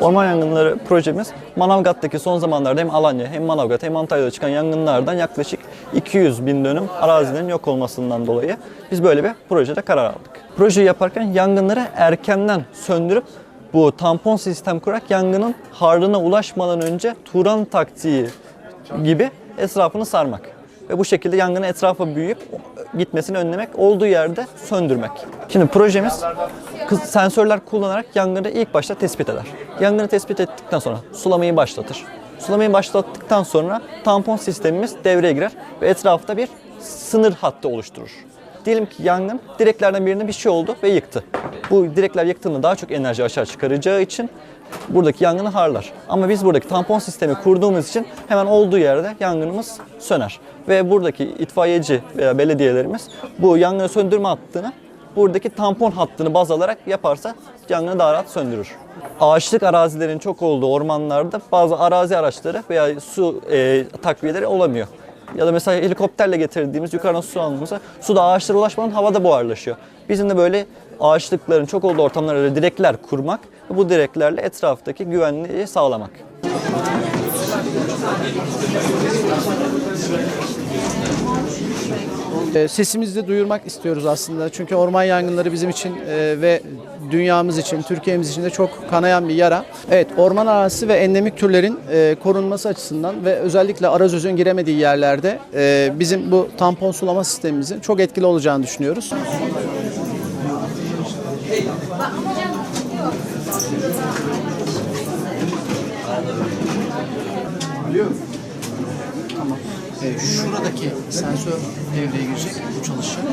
Orman yangınları projemiz Manavgat'taki son zamanlarda hem Alanya hem Manavgat hem Antalya'da çıkan yangınlardan yaklaşık 200 bin dönüm arazilerin yok olmasından dolayı biz böyle bir projede karar aldık. Projeyi yaparken yangınları erkenden söndürüp bu tampon sistem kurarak yangının harlığına ulaşmadan önce Turan taktiği gibi etrafını sarmak. Ve bu şekilde yangının etrafa büyüyüp gitmesini önlemek, olduğu yerde söndürmek. Şimdi projemiz sensörler kullanarak yangını ilk başta tespit eder. Yangını tespit ettikten sonra sulamayı başlatır. Sulamayı başlattıktan sonra tampon sistemimiz devreye girer ve etrafta bir sınır hattı oluşturur. Diyelim ki yangın direklerden birine bir şey oldu ve yıktı. Bu direkler yıktığında daha çok enerji aşağı çıkaracağı için buradaki yangını harlar. Ama biz buradaki tampon sistemi kurduğumuz için hemen olduğu yerde yangınımız söner. Ve buradaki itfaiyeci veya belediyelerimiz bu yangını söndürme hattını buradaki tampon hattını baz alarak yaparsa yangını daha rahat söndürür. Ağaçlık arazilerin çok olduğu ormanlarda bazı arazi araçları veya su e, takviyeleri olamıyor. Ya da mesela helikopterle getirdiğimiz yukarıdan su almamıza su da ağaçlara ulaşmadan havada buharlaşıyor. Bizim de böyle ağaçlıkların çok olduğu ortamlara direkler kurmak ve bu direklerle etraftaki güvenliği sağlamak. E, Sesimizi de duyurmak istiyoruz aslında. Çünkü orman yangınları bizim için e, ve dünyamız için, Türkiye'miz için de çok kanayan bir yara. Evet, orman arazisi ve endemik türlerin e, korunması açısından ve özellikle arazözün giremediği yerlerde e, bizim bu tampon sulama sistemimizin çok etkili olacağını düşünüyoruz. Tamam. E, şuradaki sensör devreye girecek, bu çalışacak.